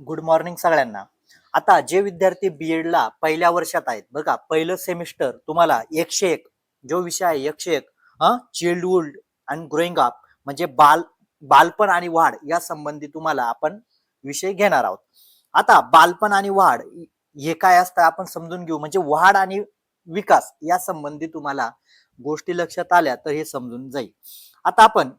Good morning सगळ्यांना. आता जे विद्यार्थी बी ला पहिल्या वर्षात आहेत बघा पहिलं सेमिस्टर तुम्हाला एकशे एक जो विषय आहे एकशे एक हा चिल्डहुड अँड ग्रोईंग अप म्हणजे बाल बालपण आणि वाढ या संबंधी तुम्हाला आपण विषय घेणार आहोत. आता बालपण आणि वाढ हे काय असतं आपण समजून घेऊ म्हणजे वाढ आणि विकास या संबंधी तुम्हाला गोष्टी लक्षात आल्या तर हे समजून जाईल. आता आपण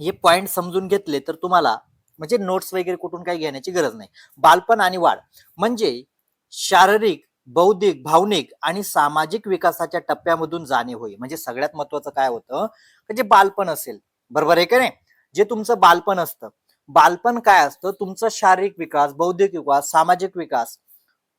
हे पॉइंट समजून घेतले तर तुम्हाला म्हणजे नोट्स वगैरे कुठून काही घेण्याची गरज नाही. बालपण आणि वाढ. म्हणजे शारीरिक बौद्धिक भावनिक आणि सामाजिक विकासाच्या टप्प्यामधून जाणे होय. म्हणजे सगळ्यात महत्वाचं काय होतं? जे बालपण असेल. बरोबर आहे का नाही? जे तुमचं बालपण असतं. बालपण काय असतं? तुमचा शारीरिक विकास बौद्धिक विकास सामाजिक विकास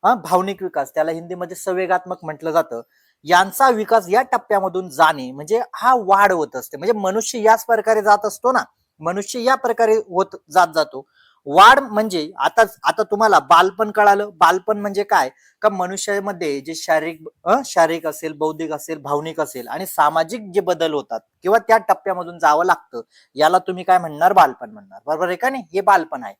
हा भावनिक विकास त्याला हिंदीमध्ये संवेगात्मक म्हटलं जातं. यांचा विकास या टप्प्यामधून जाणे म्हणजे हा वाढ होत असते. म्हणजे मनुष्य याच प्रकारे जात असतो ना. मनुष्य या प्रकारे होत जात जातो. वाढ म्हणजे आता आता तुम्हाला बालपण कळालं. बालपण म्हणजे काय? का मनुष्यामध्ये जे शारीरिक शारीरिक असेल बौद्धिक असेल भावनिक असेल आणि सामाजिक जे बदल होतात किंवा त्या टप्प्यामधून जावं लागतं याला तुम्ही काय म्हणणार? बालपण म्हणणार. बरोबर आहे का नाही? हे बालपण आहे.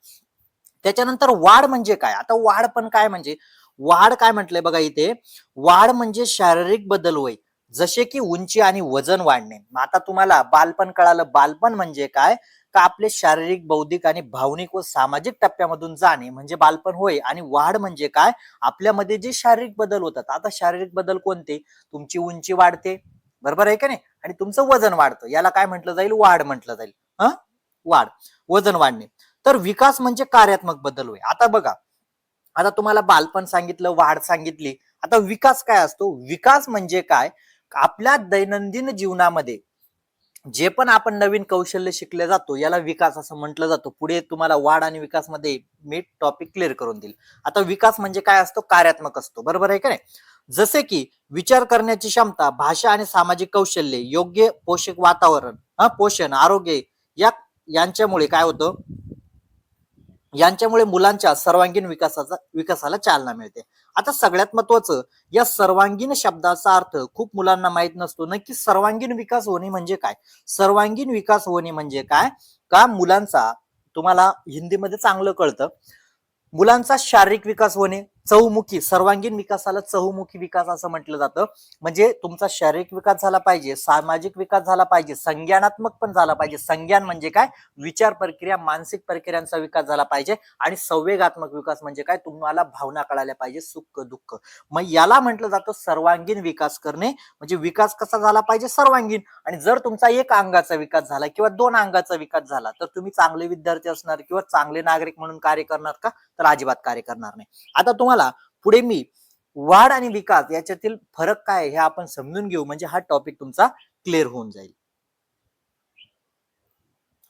त्याच्यानंतर वाढ म्हणजे काय? आता वाढ पण काय म्हणजे? वाढ काय म्हटलंय बघा इथे? वाढ म्हणजे शारीरिक बदल होय. जसे की उंची आणि वजन वाढणे. मग आता तुम्हाला बालपण कळालं. बालपण म्हणजे काय? का आपले शारीरिक बौद्धिक आणि भावनिक व सामाजिक टप्प्यामधून जाणे म्हणजे बालपण होय आणि वाढ म्हणजे काय? आपल्यामध्ये जे शारीरिक बदल होतात. आता शारीरिक बदल कोणते? तुमची उंची वाढते. बरोबर आहे का नाही? आणि तुमचं वजन वाढतं. याला काय म्हटलं जाईल? वाढ म्हटलं जाईल. हा? वाढ. वजन वाढणे. तर विकास म्हणजे कार्यात्मक बदल होय. आता बघा. आता तुम्हाला बालपण सांगितलं वाढ सांगितली. आता विकास काय असतो? विकास म्हणजे काय? आपल्या दैनंदिन जीवनामध्ये जे पण आपण नवीन कौशल्य शिकले जातो याला विकास असं म्हटलं जातं. पुढे तुम्हाला वाढ आणि विकासमध्ये मी टॉपिक क्लिअर करून देईल. आता विकास म्हणजे काय असतो? कार्यात्मक असतो. बरोबर आहे का नाही? जसे की विचार करण्याची क्षमता भाषा आणि सामाजिक कौशल्य योग्य पोषक वातावरण हा पोषण आरोग्य या यांच्यामुळे काय होतं? यांच्यामुळे मुलांच्या सर्वांगीण विकासाचा विकासाला चालना मिळते. आता सगळ्यात महत्वाचं या सर्वांगीण शब्दाचा अर्थ खूप मुलांना माहीत नसतो नक्की सर्वांगीण विकास होणे म्हणजे काय? सर्वांगीण विकास होणे म्हणजे काय? का मुलांचा तुम्हाला हिंदीमध्ये चांगलं कळतं मुलांचा शारीरिक विकास होणे चौमुखी सर्वांगीण विकासाला चौमुखी विकास असं म्हटलं जातं. म्हणजे तुमचा शारीरिक विकास झाला पाहिजे सामाजिक विकास झाला पाहिजे संज्ञानात्मक पण झाला पाहिजे. संज्ञान म्हणजे काय? विचार प्रक्रिया मानसिक प्रक्रियांचा विकास झाला पाहिजे आणि संवेगात्मक विकास म्हणजे काय? तुम्हाला भावना कळायला पाहिजे सुख दुःख. मग याला म्हटलं जातं सर्वांगीण विकास करणे. म्हणजे विकास कसा झाला पाहिजे? सर्वांगीण. आणि जर तुमचा एक अंगाचा विकास झाला किंवा दोन अंगाचा विकास झाला तर तुम्ही चांगले विद्यार्थी असणार किंवा चांगले नागरिक म्हणून कार्य करणार का? तर अजिबात कार्य करणार नाही. आता तुम्हाला पुढे मी वाढ आणि विकास याच्यातील फरक काय हे आपण समजून घेऊ. म्हणजे हा टॉपिक तुमचा क्लिअर होऊन जाईल.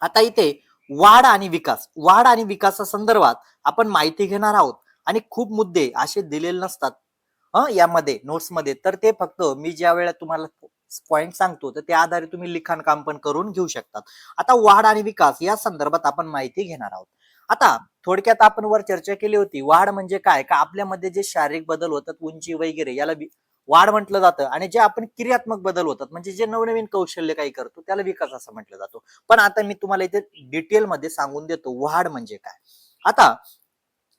आता इथे वाढ आणि विकास. वाढ आणि विकासा संदर्भात आपण माहिती घेणार आहोत. आणि खूप मुद्दे असे दिलेले नसतात. यामध्ये नोट्समध्ये तर ते फक्त मी ज्या वेळेला तुम्हाला पॉइंट सांगतो तर त्या आधारे तुम्ही लिखाण काम पण करून घेऊ शकतात. आता वाढ आणि विकास या संदर्भात आपण माहिती घेणार आहोत. आता थोडक्यात आपण वर चर्चा केली होती वाढ म्हणजे काय? का आपल्यामध्ये जे शारीरिक बदल होतात उंची वगैरे याला वाढ म्हटलं जातं आणि जे आपण क्रियात्मक बदल होतात म्हणजे जे नवनवीन कौशल्य काही करतो त्याला विकास असं म्हटलं जातो. पण आता मी तुम्हाला इथे डिटेल मध्ये सांगून देतो वाढ म्हणजे काय? आता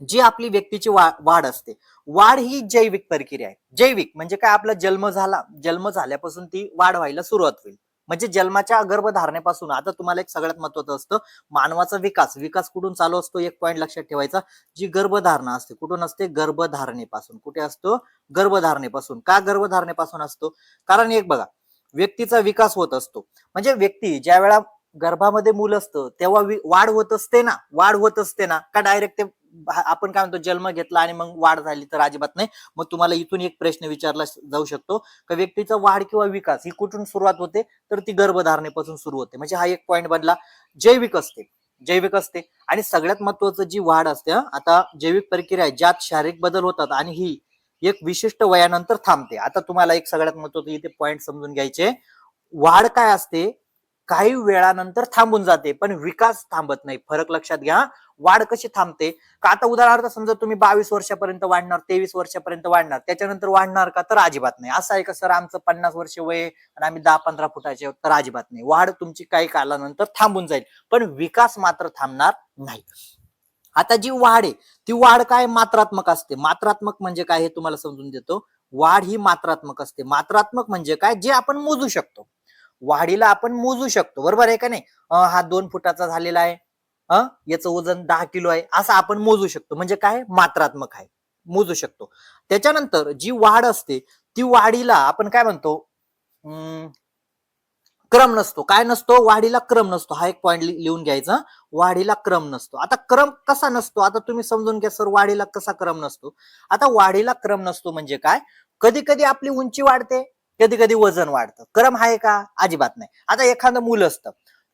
जी आपली व्यक्तीची वा- वाढ असते वाढ ही जैविक प्रक्रिया आहे. जैविक म्हणजे काय? आपला जन्म झाला जन्म झाल्यापासून ती वाढ व्हायला सुरुवात होईल. म्हणजे जन्माच्या गर्भधारणेपासून आता तुम्हाला एक सगळ्यात महत्वाचं असतं मानवाचा विकास. विकास कुठून चालू असतो? एक पॉईंट लक्षात ठेवायचा. जी गर्भधारणा असते कुठून असते? गर्भधारणेपासून. कुठे असतो? गर्भधारणेपासून. का गर्भधारणेपासून असतो? कारण एक बघा व्यक्तीचा विकास होत असतो. म्हणजे व्यक्ती ज्या वेळा गर्भामध्ये मूल असतं तेव्हा वाढ होत असते ना? वाढ होत असते ना? का डायरेक्ट ते आपण काय म्हणतो जन्म घेतला आणि मग वाढ झाली तर अजिबात नाही. मग तुम्हाला इथून एक प्रश्न विचारला जाऊ शकतो. का व्यक्तीचा वाढ किंवा विकास ही कुठून सुरुवात होते? तर ती गर्भधारणेपासून सुरू होते. म्हणजे हा एक पॉईंट बनला. जैविक असते. जैविक असते. आणि सगळ्यात महत्वाचं जी वाढ असते आता जैविक प्रक्रिया आहे ज्यात शारीरिक बदल होतात आणि ही एक विशिष्ट वयानंतर थांबते. आता तुम्हाला एक सगळ्यात महत्वाचं इथे पॉईंट समजून घ्यायचे. वाढ काय असते? काही वेळानंतर थांबून जाते पण विकास थांबत नाही. फरक लक्षात घ्या वाढ कशी थांबते? का आता उदाहरणार्थ समजा तुम्ही बावीस वर्षापर्यंत वाढणार तेवीस वर्षापर्यंत वाढणार त्याच्यानंतर वाढणार का? तर अजिबात नाही. असं आहे का सर आमचं पन्नास वर्ष वय आणि आम्ही दहा पंधरा फुटाचे तर अजिबात नाही. वाढ तुमची काही कालानंतर थांबून जाईल पण विकास मात्र थांबणार नाही. आता जी वाढ आहे ती वाढ काय मात्रात्मक असते? मात्रात्मक म्हणजे काय हे तुम्हाला समजून देतो. वाढ ही मात्रात्मक असते. मात्रात्मक म्हणजे काय? जे आपण मोजू शकतो. वाढीला आपण मोजू शकतो. बरोबर आहे का नाही? हा दोन फुटाचा झालेला आहे. याचं वजन दहा किलो आहे. असं आपण मोजू शकतो. म्हणजे काय? मात्रात्मक आहे. मोजू शकतो. त्याच्यानंतर जी वाढ असते ती वाढीला आपण काय म्हणतो? क्रम नसतो. काय नसतो? वाढीला क्रम नसतो. हा एक पॉईंट लिहून घ्यायचा वाढीला क्रम नसतो. आता क्रम कसा नसतो? आता तुम्ही समजून घ्या सर वाढीला कसा क्रम नसतो? आता वाढीला क्रम नसतो म्हणजे काय? कधी कधी आपली उंची वाढते. कधी कधी वजन वाढतं. क्रम आहे का? अजिबात नाही. आता एखादं मुलं असतं.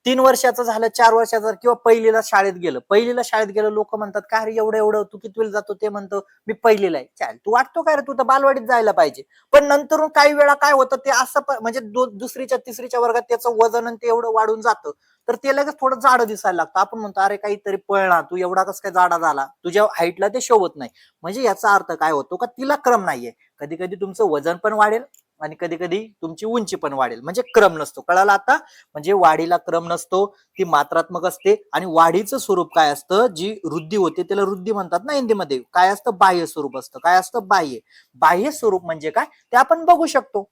तीन वर्षाचं झालं चार वर्षाचं किंवा पहिलीला शाळेत गेलं. पहिलीला शाळेत गेलं लोक म्हणतात का रे एवढं एवढं? तू किती वेळ जातो? ते म्हणतो मी पहिलीला आहे. चाल तू वाटतो काय रे तू तर बालवाडीत जायला पाहिजे. पण नंतर काही वेळा काय होतं ते असं म्हणजे दुसरीच्या तिसरीच्या वर्गात त्याचं वजन आणि ते एवढं वाढून जातं. तर ते लगेच थोडं जाडं दिसायला लागतं. आपण म्हणतो अरे काहीतरी पळला. तू एवढा कसं काय जाडा झाला? तुझ्या हाईटला ते शोभत नाही. म्हणजे याचा अर्थ काय होतो का तिला क्रम नाहीये. कधी कधी तुमचं वजन पण वाढेल आणि कधी कधी तुमची उंची पण वाढेल. म्हणजे क्रम नसतो. कळाला आता? म्हणजे वाढीला क्रम नसतो ती मात्रात्मक असते आणि वाढीचं स्वरूप काय असतं? जी वृद्धी होते त्याला वृद्धी म्हणतात ना हिंदीमध्ये. काय असतं? बाह्य स्वरूप असतं. काय असतं? बाह्य. बाह्य स्वरूप म्हणजे काय? ते आपण बघू शकतो.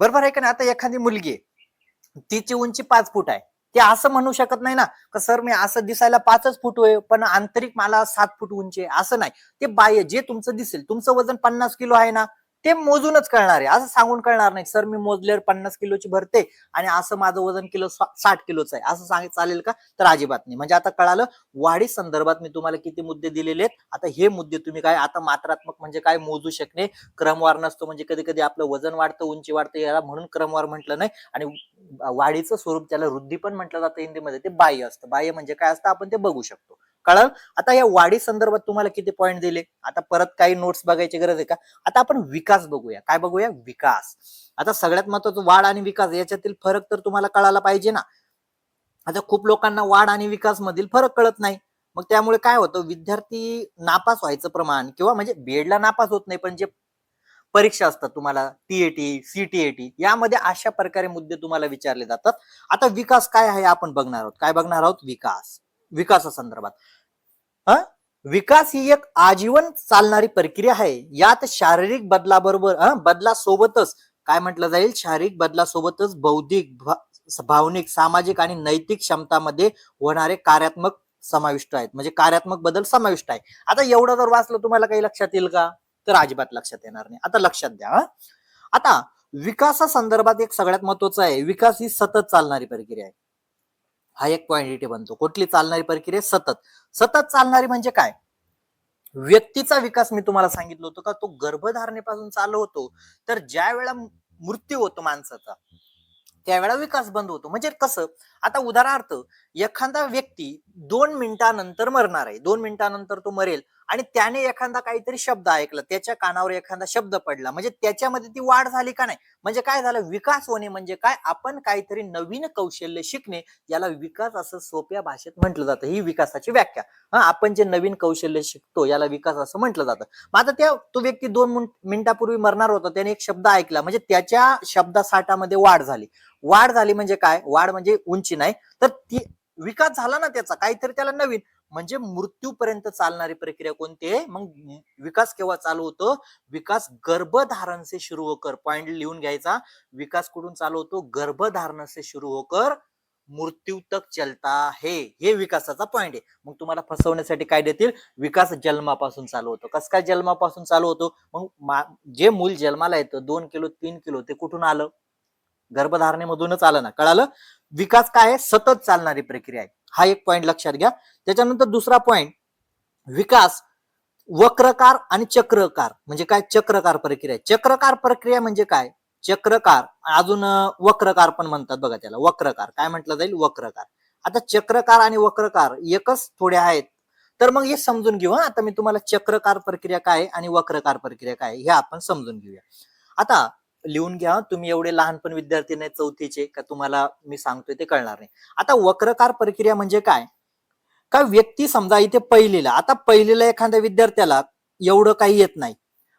बरोबर आहे का नाही? आता एखादी मुलगी आहे. तिची उंची पाच फूट आहे. ते असं म्हणू शकत नाही ना का सर मी असं दिसायला पाचच फूट होय पण आंतरिक मला सात फूट उंची आहे. असं नाही. ते बाह्य जे तुमचं दिसेल. तुमचं वजन पन्नास किलो आहे ना ते मोजूनच कळणार आहे. असं सांगून कळणार नाही. सर मी मोजल्यावर पन्नास किलोची भरते आणि असं माझं वजन किलो साठ किलोचं आहे. असं सांगित चालेल का? तर अजिबात नाही. म्हणजे आता कळालं वाढी संदर्भात मी तुम्हाला किती मुद्दे दिलेले आहेत. आता हे मुद्दे तुम्ही काय आता मात्रात्मक म्हणजे काय मोजू शकणे? क्रमवार नसतो म्हणजे कधी कधी आपलं वजन वाढतं उंची वाढतं याला म्हणून क्रमवार म्हटलं नाही. आणि वाढीचं स्वरूप त्याला वृद्धी पण म्हटलं जातं हिंदीमध्ये. ते बाह्य असतं. बाह्य म्हणजे काय असतं? आपण ते बघू शकतो. कळलं? आता या वाढी संदर्भात तुम्हाला किती पॉईंट दिले? आता परत काही नोट्स बघायची गरज आहे का? आता आपण विकास बघूया. काय बघूया? विकास. आता सगळ्यात महत्वाचं वाढ आणि विकास याच्यातील फरक तर तुम्हाला कळायला पाहिजे ना. आता खूप लोकांना वाढ आणि विकास मधील फरक कळत नाही. मग त्यामुळे काय होतं? विद्यार्थी नापास व्हायचं प्रमाण किंवा म्हणजे बेडला नापास होत नाही पण जे परीक्षा असतात तुम्हाला टीएटी सीटीएटी यामध्ये अशा प्रकारे मुद्दे तुम्हाला विचारले जातात. आता विकास काय आहे? आपण बघणार आहोत. काय बघणार आहोत? विकास. विकासासंदर्भात. हा? विकास ही एक आजीवन चालणारी प्रक्रिया आहे. यात शारीरिक बदलाबरोबर हं, बदलासोबतच काय म्हटलं जाईल? शारीरिक बदलासोबतच बौद्धिक भा- भावनिक सामाजिक आणि नैतिक क्षमतामध्ये होणारे कार्यात्मक समाविष्ट आहेत. म्हणजे कार्यात्मक बदल समाविष्ट आहे. आता एवढं जर वाचलं तुम्हाला काही लक्षात येईल का? तर अजिबात लक्षात येणार नाही. आता लक्षात द्या आता विकासासंदर्भात एक सगळ्यात महत्वाचं आहे. विकास ही सतत चालणारी प्रक्रिया आहे. हा एक क्वांटिटी इथे बनतो. कुठली चालणारी प्रक्रिया? सतत. सतत चालणारी म्हणजे काय? व्यक्तीचा विकास मी तुम्हाला सांगितलं होतं का? तो गर्भधारणेपासून चालू होतो. तर ज्या वेळा मृत्यू होतो माणसाचा त्यावेळा विकास बंद होतो. म्हणजे कसं? आता उदाहरणार्थ एखादा व्यक्ती दोन मिनिटानंतर मरणार आहे. दोन मिनिटानंतर तो मरेल. आणि त्याने एखादा काहीतरी शब्द ऐकला त्याच्या कानावर एखादा शब्द पडला म्हणजे त्याच्यामध्ये ती वाढ झाली का नाही? म्हणजे काय झालं? विकास होणे म्हणजे काय? आपण काहीतरी नवीन कौशल्य शिकणे याला विकास असं सोप्या भाषेत म्हटलं जातं. ही विकासाची व्याख्या. हा आपण जे नवीन कौशल्य शिकतो याला विकास असं म्हटलं जातं. मग आता त्या तो व्यक्ती दोन मिनिटापूर्वी मरणार होता त्याने एक शब्द ऐकला म्हणजे त्याच्या शब्दासाठामध्ये वाढ झाली. वाढ झाली म्हणजे काय? वाढ म्हणजे उंची नाही. तर ती विकास झाला ना त्याचा काहीतरी त्याला नवीन. म्हणजे मृत्यूपर्यंत चालणारी प्रक्रिया कोणती आहे? मग विकास केव्हा चालू होतो? विकास गर्भधारण से होकर पॉइंट लिहून घ्यायचा. विकास कुठून चालू होतो? गर्भधारण से होकर मृत्यू तक चलता है. हे विकासाचा पॉइंट आहे. मग तुम्हाला फसवण्यासाठी काय देतील? विकास जन्मापासून चालू होतो. कस काय जन्मापासून चालू होतो? मग मा- जे मूल जन्माला येतं दोन किलो तीन किलो ते कुठून आलं? गर्भधारणेमधूनच आलं ना. कळालं? विकास काय आहे? सतत चालणारी प्रक्रिया आहे. हा एक पॉइंट लक्षात घ्या. त्याच्यानंतर दुसरा पॉइंट विकास वक्रकार आणि चक्रकार. म्हणजे काय? चक्रकार प्रक्रिया. चक्रकार प्रक्रिया म्हणजे काय? चक्रकार अजून वक्रकार पण म्हणतात बघा त्याला. वक्रकार. काय म्हटलं जाईल? वक्रकार. आता चक्रकार आणि वक्रकार एकच थोडे आहेत. तर मग हे समजून घेऊ आता मी तुम्हाला चक्रकार प्रक्रिया काय आहे आणि वक्रकार प्रक्रिया काय आहे हे आपण समजून घेऊया. आता लिहून घ्या. तुम्ही एवढे लहानपण विद्यार्थी नाही चौथीचे का तुम्हाला मी सांगतोय ते कळणार नाही. आता वक्रकार प्रक्रिया म्हणजे काय? का व्यक्ती समजा इथे पहिलीला आता पहिलीला एखाद्या विद्यार्थ्याला एवढं काही येत नाही.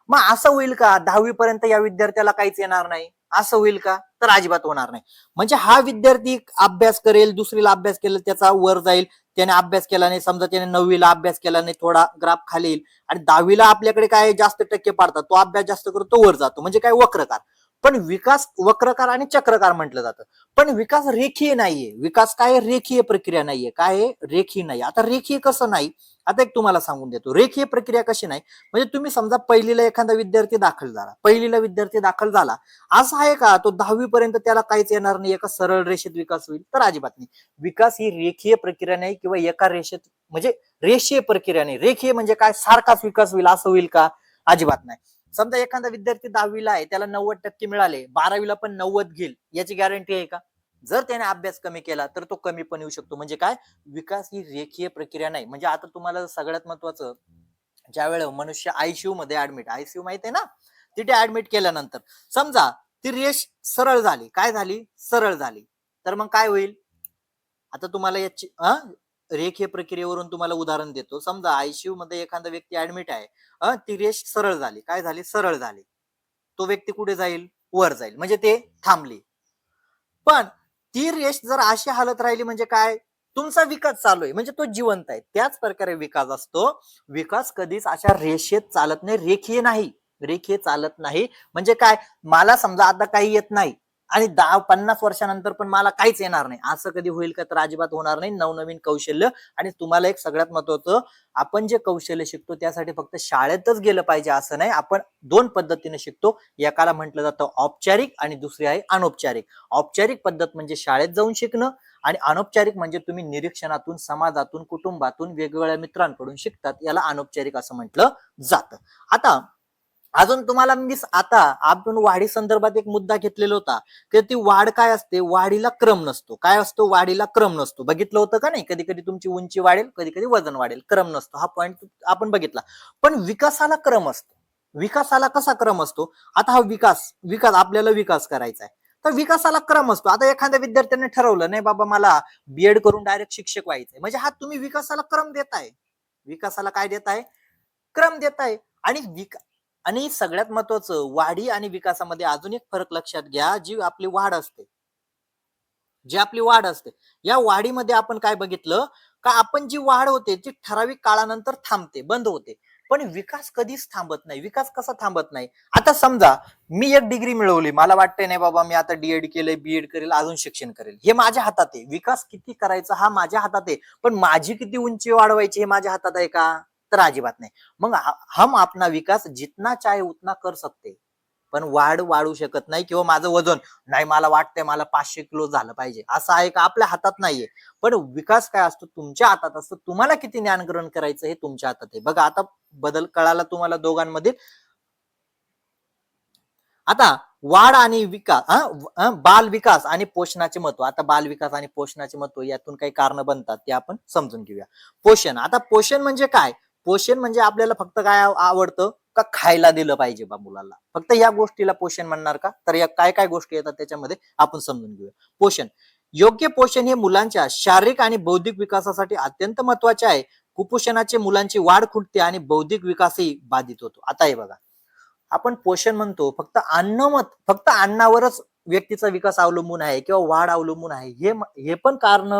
मग असं होईल का? दहावी पर्यंत या विद्यार्थ्याला काहीच येणार नाही. असं होईल का? तर अजिबात होणार नाही. म्हणजे हा विद्यार्थी अभ्यास करेल दुसरीला अभ्यास केला त्याचा वर जाईल त्याने अभ्यास केला नाही समजा त्याने नववीला अभ्यास केला नाही थोडा ग्राफ खाली येईल. आणि दहावीला आपल्याकडे काय जास्त टक्के पाडतात. तो अभ्यास जास्त करतो तो वर जातो. म्हणजे काय वक्रकार पण विकास वक्रकार आणि चक्रकार म्हटलं जातं. पण विकास रेखीय नाहीये. विकास काय आहे? रेखीय प्रक्रिया नाहीये. काय आहे? रेखीय नाही. आता रेखीय कसं नाही? आता एक तुम्हाला सांगून देतो. रेखीय प्रक्रिया कशी नाही? म्हणजे तुम्ही समजा पहिलीला एखादा विद्यार्थी दाखल झाला. पहिलीला विद्यार्थी दाखल झाला. असं आहे का तो दहावी पर्यंत त्याला काहीच येणार नाही. एका सरळ रेषेत विकास होईल तर अजिबात नाही. विकास ही रेखीय प्रक्रिया नाही किंवा एका रेषेत म्हणजे रेषीय प्रक्रिया नाही. रेखीय म्हणजे काय? सारखाच विकास होईल असं होईल का? अजिबात नाही. समजा एखादा विद्यार्थी दहावीला आहे त्याला नव्वद टक्के मिळाले बारावीला पण नव्वद घेईल याची गॅरंटी आहे का? जर त्याने अभ्यास कमी केला तर तो कमी पण येऊ शकतो. म्हणजे काय? विकास ही रेखीय प्रक्रिया नाही. म्हणजे आता तुम्हाला सगळ्यात महत्वाचं ज्या वेळेला मनुष्य आयसीयू मध्ये ऍडमिट आयसीयू माहीत आहे ना? तिथे ऍडमिट केल्यानंतर समजा ती रेष सरळ झाली. काय झाली? सरळ झाली. तर मग काय होईल? आता तुम्हाला याची रेखे प्रक्रियेवरून तुम्हाला उदाहरण देतो. समजा आयसीयू मध्ये एखादा व्यक्ती ऍडमिट आहे ती रेष सरळ झाली. काय झाली? सरळ झाली. तो व्यक्ती कुठे जाईल? वर जाईल. म्हणजे ते थांबली. पण ती रेष जर अशी हालत राहिली म्हणजे काय? तुमचा विकास चालू आहे. म्हणजे तो जिवंत आहे. त्याच प्रकारे विकास असतो. विकास कधीच अशा रेषेत चालत नाही. रेखीय नाही. रेखीय चालत नाही. म्हणजे काय? मला समजा आता काही येत नाही. आणि दहा पन्नास वर्षानंतर पण मला काहीच येणार नाही. असं कधी होईल का तर अजिबात होणार नाही. नवनवीन कौशल्य आणि तुम्हाला एक सगळ्यात महत्वाचं आपण जे कौशल्य शिकतो त्यासाठी फक्त शाळेतच गेलं पाहिजे असं नाही. आपण दोन पद्धतीने शिकतो. एकाला म्हटलं जातं औपचारिक आणि दुसरी आहे अनौपचारिक. औपचारिक पद्धत म्हणजे शाळेत जाऊन शिकणं आणि अनौपचारिक म्हणजे तुम्ही निरीक्षणातून समाजातून कुटुंबातून वेगवेगळ्या मित्रांकडून शिकतात. याला अनौपचारिक असं म्हटलं जातं. आता अजून तुम्हाला मी आता आपण वाढी संदर्भात एक मुद्दा घेतलेला होता. की ती वाढ काय असते? वाढीला क्रम नसतो. काय असतो? वाढीला क्रम नसतो. बघितलं होतं का नाही? कधी कधी तुमची उंची वाढेल कधी कधी वजन वाढेल. क्रम नसतो. हा पॉईंट आपण बघितला. पण विकासाला क्रम असतो. विकासाला कसा क्रम असतो? आता हा विकास विकास आपल्याला विकास करायचा आहे तर विकासाला क्रम असतो. आता एखाद्या विद्यार्थ्याने ठरवलं नाही बाबा मला बीएड करून डायरेक्ट शिक्षक व्हायचंय. म्हणजे हा तुम्ही विकासाला क्रम देताय. विकासाला काय देताय? क्रम देताय. आणि विका आणि सगळ्यात महत्वाचं वाढी आणि विकासामध्ये अजून एक फरक लक्षात घ्या जी आपली वाढ असते. जी आपली वाढ असते. या वाढीमध्ये आपण काय बघितलं? का आपण जी वाढ होते ती ठराविक काळानंतर थांबते बंद होते. पण विकास कधीच थांबत नाही. विकास कसा थांबत नाही? आता समजा मी एक डिग्री मिळवली. मला वाटतंय नाही बाबा मी आता डीएड केलंय बीएड करेल अजून शिक्षण करेल. हे माझ्या हातात आहे. विकास किती करायचा हा माझ्या हातात आहे. पण माझी किती उंची वाढवायची हे माझ्या हातात आहे का? तर अजिबात नाही. मग हम आपला विकास जितना चाहे उतना कर सकते. पण वाढ वाढू शकत नाही किंवा माझं वजन नाही मला वाटतंय मला पाचशे किलो झालं पाहिजे असं आहे का? आपल्या हातात नाहीये. पण विकास काय असतो? तुमच्या हातात असतो. तुम्हाला किती ज्ञानग्रहण करायचं हे तुमच्या हातात आहे. बघा आता बदल कळाला तुम्हाला दोघांमध्ये आता वाढ आणि विकास बाल विकास आणि पोषणाचे महत्त्व. आता बाल विकास आणि पोषणाचे महत्त्व यातून काही कारण बनतात ते आपण समजून घेऊया. पोषण आता पोषण म्हणजे काय? पोषण म्हणजे आपल्याला फक्त काय आवडतं? का खायला दिलं पाहिजे बा मुलाला. फक्त या गोष्टीला पोषण म्हणणार का? तर या काय काय गोष्टी येतात त्याच्यामध्ये आपण समजून घेऊया. पोषण. योग्य पोषण हे मुलांच्या शारीरिक आणि बौद्धिक विकासासाठी अत्यंत महत्त्वाचे आहे. कुपोषणाचे मुलांची वाढ खुंटते आणि बौद्धिक विकासही बाधित होतो. आता हे बघा. आपण पोषण म्हणतो फक्त अन्न मत फक्त अन्नावरच व्यक्तीचा विकास अवलंबून आहे किंवा वाढ अवलंबून आहे. हे हे पण कारण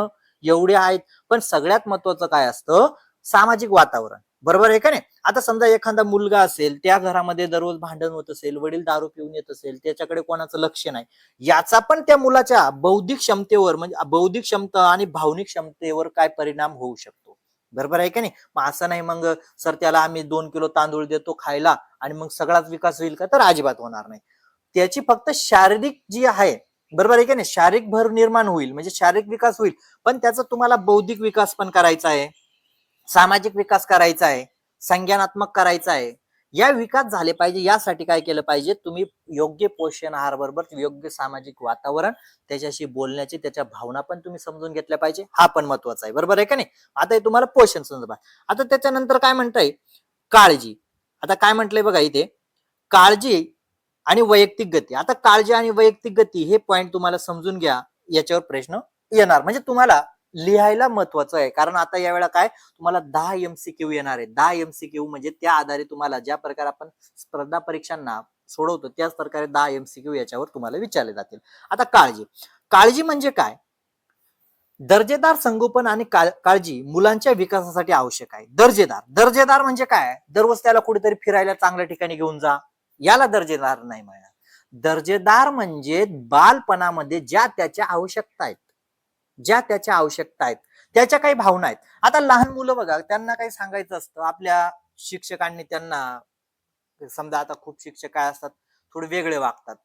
एवढे आहेत. पण सगळ्यात महत्वाचं काय असतं? सामाजिक वातावरण. बरोबर आहे का नाही? आता समजा एखादा मुलगा असेल त्या घरामध्ये दररोज भांडण होत असेल वडील दारू पिऊन येत असेल त्याच्याकडे कोणाचं लक्ष नाही. याचा पण त्या मुलाच्या बौद्धिक क्षमतेवर म्हणजे बौद्धिक क्षमता आणि भावनिक क्षमतेवर काय परिणाम होऊ शकतो. बरोबर आहे का नाही? मग असं नाही मग सर त्याला आम्ही दोन किलो तांदूळ देतो खायला आणि मग सगळाच विकास होईल का? तर अजिबात होणार नाही. त्याची फक्त शारीरिक जी आहे बरोबर आहे का नाही? शारीरिक भर निर्माण होईल म्हणजे शारीरिक विकास होईल. पण त्याचा तुम्हाला बौद्धिक विकास पण करायचा आहे. सामाजिक विकास करायचा आहे संज्ञानात्मक करायचा आहे या विकास झाले पाहिजे यासाठी काय केलं पाहिजे? तुम्ही योग्य पोषण आहार बरोबर योग्य सामाजिक वातावरण त्याच्याशी बोलण्याची त्याच्या भावना पण तुम्ही समजून घेतल्या पाहिजे. हा पण महत्त्वाचा आहे बरोबर आहे का नाही? आता हे तुम्हाला पोषण संदर्भात. आता त्याच्यानंतर काय म्हणताय? काळजी. आता काय म्हटलंय बघा इथे? काळजी आणि वैयक्तिक गती. आता काळजी आणि वैयक्तिक गती हे पॉइंट तुम्हाला समजून घ्या याच्यावर प्रश्न येणार. म्हणजे तुम्हाला लिहायला महत्वाचं आहे. कारण आता यावेळा काय तुम्हाला दहा एमसीक्यू येणार आहे. दहा एमसीक्यू म्हणजे त्या आधारे तुम्हाला ज्या प्रकारे आपण स्पर्धा परीक्षांना सोडवतो त्याच प्रकारे दहा एमसीक्यू याच्यावर तुम्हाला विचारले जातील. आता काळजी. काळजी म्हणजे काय? दर्जेदार संगोपन आणि काळ- काळजी मुलांच्या विकासासाठी आवश्यक आहे. दर्जेदार. दर्जेदार म्हणजे काय? दररोज त्याला कुठेतरी फिरायला चांगल्या ठिकाणी घेऊन जा. याला दर्जेदार नाही म्हणणार. दर्जेदार म्हणजे बालपणामध्ये ज्या त्याच्या आवश्यकता आहेत. ज्या त्याच्या आवश्यकता आहेत त्याच्या काही भावना आहेत. आता लहान मुलं बघा त्यांना काही सांगायचं असतं आपल्या शिक्षकांनी त्यांना समजा आता खूप शिक्षक काय असतात थोडे वेगळे वागतात.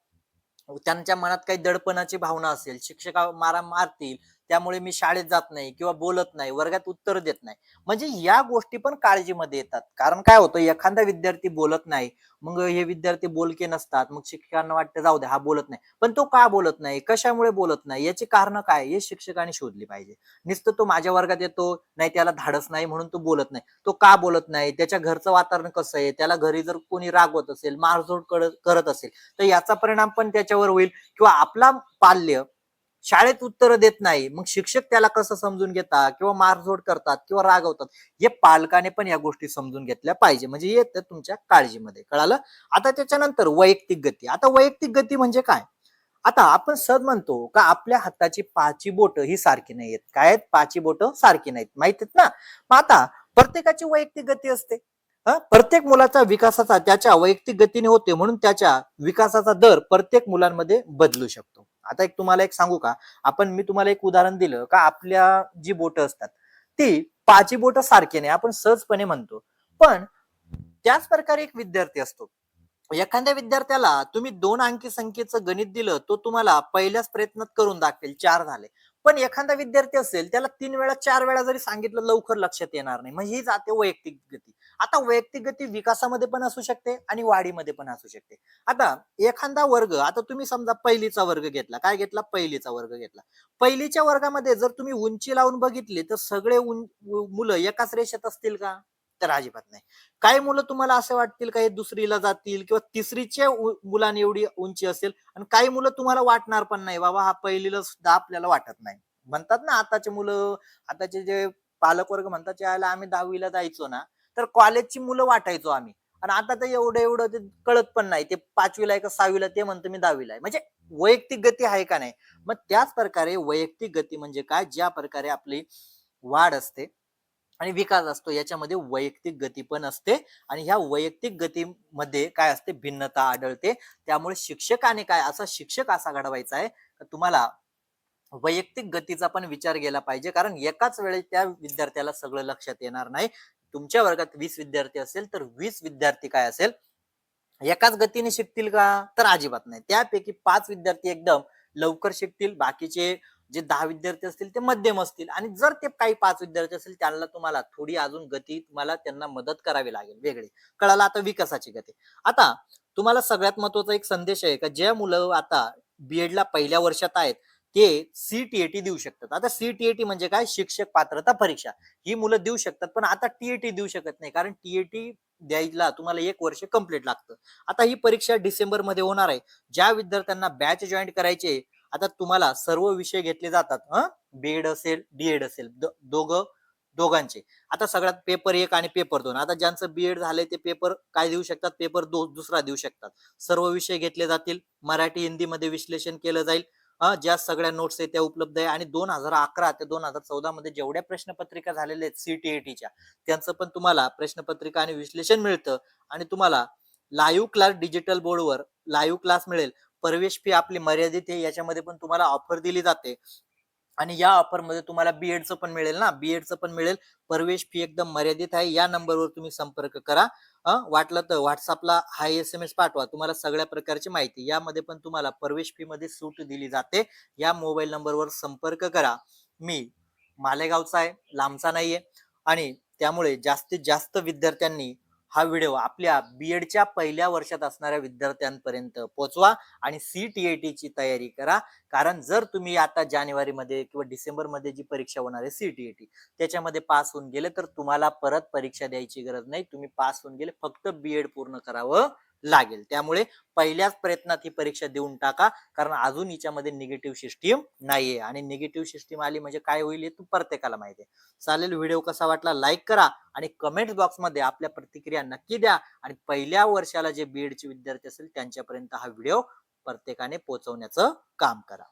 त्यांच्या मनात काही दडपणाची भावना असेल शिक्षक मारा मारतील त्यामुळे मी शाळेत जात नाही किंवा बोलत नाही वर्गात उत्तर देत नाही. म्हणजे या गोष्टी पण काळजीमध्ये येतात. कारण काय होतं एखादा विद्यार्थी बोलत नाही मग हे विद्यार्थी बोलके नसतात मग शिक्षकांना वाटतं जाऊ दे हा बोलत नाही. पण तो का बोलत नाही? कशामुळे बोलत नाही? याची कारण काय? हे शिक्षकांनी शोधली पाहिजे. नुसतं तो माझ्या वर्गात येतो नाही त्याला धाडस नाही म्हणून तो बोलत नाही. तो का बोलत नाही? त्याच्या घरचं वातावरण कसं आहे? त्याला घरी जर कोणी रागवत असेल मारझोड करत करत असेल तर याचा परिणाम पण त्याच्यावर होईल किंवा आपला पाल्य शाळेत उत्तर देत नाही. मग शिक्षक त्याला कसं समजून घेतात? किंवा मारझोड करतात? किंवा रागवतात? हे पालकाने पण या गोष्टी समजून घेतल्या पाहिजे. म्हणजे येतं तुमच्या काळजीमध्ये. कळालं? आता त्याच्यानंतर वैयक्तिक गती. आता वैयक्तिक गती म्हणजे काय? आता आपण सहज म्हणतो का आपल्या हाताची पाची बोट ही सारखी नाही आहेत काय आहेत? पाची बोट सारखी नाहीत. माहीत आहेत ना? मग आता प्रत्येकाची वैयक्तिक गती असते. प्रत्येक मुलाचा विकासाचा त्याच्या वैयक्तिक गतीने होते म्हणून त्याच्या विकासाचा दर प्रत्येक मुलांमध्ये बदलू शकतो. आता एक तुम्हाला एक सांगू का? आपण मी तुम्हाला एक उदाहरण दिलं का आपल्या जी बोट असतात ती पाची बोट सारखी नाही आपण सहजपणे म्हणतो. पण त्याच प्रकारे एक विद्यार्थी असतो. एखाद्या विद्यार्थ्याला तुम्ही दोन अंकी संख्येचं गणित दिलं तो तुम्हाला पहिल्याच प्रयत्नात करून दाखवेल चार झाले. पण एखादा विद्यार्थी असेल त्याला तीन वेळा चार वेळा जरी सांगितलं लवकर लक्षात येणार नाही. म्हणजे ही जाते वैयक्तिक गती. आता वैयक्तिक गती विकासामध्ये पण असू शकते आणि वाढीमध्ये पण असू शकते. आता एखादा वर्ग आता तुम्ही समजा पहिलीचा वर्ग घेतला. काय घेतला? पहिलीचा वर्ग घेतला. पहिलीच्या वर्गामध्ये जर तुम्ही उंची लावून बघितली तर सगळे उं- मुलं एकाच रेषेत असतील का? तर अजिबात नाही. काही मुलं तुम्हाला असे वाटतील का दुसरीला जातील किंवा तिसरीच्या मुलांनी एवढी उंची असेल आणि काही मुलं तुम्हाला वाटणार पण नाही बाबा हा पहिलीला सुद्धा आपल्याला वाटत नाही. म्हणतात ना आताचे मुलं आताचे जे पालक वर्ग म्हणतात त्याला आम्ही दहावीला जायचो ना तर कॉलेजची मुलं वाटायचो आम्ही. आणि आता तर एवढं एवढं ते कळत पण नाही. ते पाचवीला आहे का सहावीला ते म्हणतो मी दहावीला आहे. म्हणजे वैयक्तिक गती आहे का नाही? मग त्याच प्रकारे वैयक्तिक गती म्हणजे काय? ज्या प्रकारे आपली वाढ असते आणि विकास असतो. याच्यामध्ये वैयक्तिक गती पण असते आणि ह्या वैयक्तिक गतीमध्ये काय असते? भिन्नता आढळते. त्यामुळे शिक्षकाने काय असा शिक्षक असा घडवायचा आहे तुम्हाला वैयक्तिक गतीचा पण विचार केला पाहिजे. कारण एकाच वेळेस त्या विद्यार्थ्याला सगळं लक्षात येणार नाही. तुमच्या वर्गात वीस विद्यार्थी असेल तर वीस विद्यार्थी काय असेल? एकाच गतीने शिकतील का? तर अजिबात नाही. त्यापैकी पाच विद्यार्थी एकदम लवकर शिकतील. बाकीचे जे दहा विद्यार्थी असतील ते मध्यम असतील. आणि जर ते काही पाच विद्यार्थी असतील त्यांना तुम्हाला थोडी अजून गती तुम्हाला त्यांना मदत करावी लागेल वेगळी. कळाला आता विकासाची गती. आता तुम्हाला सगळ्यात महत्त्वाचा एक संदेश आहे का ज्या मुलं आता बीएड ला पहिल्या वर्षात आहेत ते सीटीएटी देऊ शकतात. आता सीटीएटी म्हणजे काय? शिक्षक पात्रता परीक्षा. ही मुलं देऊ शकतात पण आता टीएटी देऊ शकत नाही कारण टीएटी द्यायला तुम्हाला एक वर्ष कंप्लीट लागतं. आता ही परीक्षा डिसेंबरमध्ये होणार आहे. ज्या विद्यार्थ्यांना बॅच जॉईन करायचे आता तुम्हाला सर्व विषय घेतले जातात हा? बीएड असेल डीएड असेल दोघं दोघांचे. आता सगळ्यात पेपर एक आणि पेपर दोन. आता ज्यांचं बीएड झालंय ते पेपर काय देऊ शकतात? पेपर दो दुसरा देऊ शकतात. सर्व विषय घेतले जातील. मराठी हिंदीमध्ये विश्लेषण केलं जाईल. ज्या सगळ्या नोट्स आहेत त्या उपलब्ध आहे. आणि दोन हजार अकरा ते दोन हजार चौदा मध्ये जेवढ्या प्रश्नपत्रिका झालेल्या आहेत सीटीएटीच्या त्यांचं पण तुम्हाला प्रश्नपत्रिका आणि विश्लेषण मिळतं. आणि तुम्हाला लाईव्ह क्लास डिजिटल बोर्डवर लाईव्ह क्लास मिळेल. प्रवेश फी आपली मर्यादित आहे याच्यामध्ये पण तुम्हाला ऑफर दिली जाते. आणि या ऑफरमध्ये तुम्हाला बीएडचं पण मिळेल ना? बीएडचं पण मिळेल. प्रवेश फी एकदम मर्यादित आहे. या नंबरवर तुम्ही संपर्क करा. वाटलं तर व्हॉट्सअपला हा एस एम एस पाठवा. तुम्हाला सगळ्या प्रकारची माहिती. यामध्ये पण तुम्हाला प्रवेश फी मध्ये सूट दिली जाते. या मोबाईल नंबरवर संपर्क करा. मी मालेगावचा आहे लांबचा नाहीये. आणि त्यामुळे जास्तीत जास्त विद्यार्थ्यांनी हा व्हिडिओ आपल्या बीएडच्या पहिल्या वर्षात असणाऱ्या विद्यार्थ्यांपर्यंत पोहोचवा आणि सीटीएटी ची तयारी करा. कारण जर तुम्ही आता जानेवारीमध्ये किंवा डिसेंबरमध्ये जी परीक्षा होणार आहे सीटीएटी त्याच्यामध्ये पास होऊन गेले तर तुम्हाला परत परीक्षा द्यायची गरज नाही. तुम्ही पास होऊन गेले फक्त बीएड पूर्ण करावं. लागेल. त्यामुळे पहिल्याच प्रयत्नात ही परीक्षा देऊन टाका कारण अजून हिच्यामध्ये निगेटिव्ह सिस्टीम नाहीये. आणि निगेटिव्ह सिस्टीम आली म्हणजे काय होईल हे तू प्रत्येकाला माहिती आहे. चालेल व्हिडिओ कसा वाटला लाईक करा आणि कमेंट बॉक्समध्ये आपल्या प्रतिक्रिया नक्की द्या आणि पहिल्या वर्षाला जे बीएडचे विद्यार्थी असेल त्यांच्यापर्यंत हा व्हिडिओ प्रत्येकाने पोहोचवण्याचं काम करा.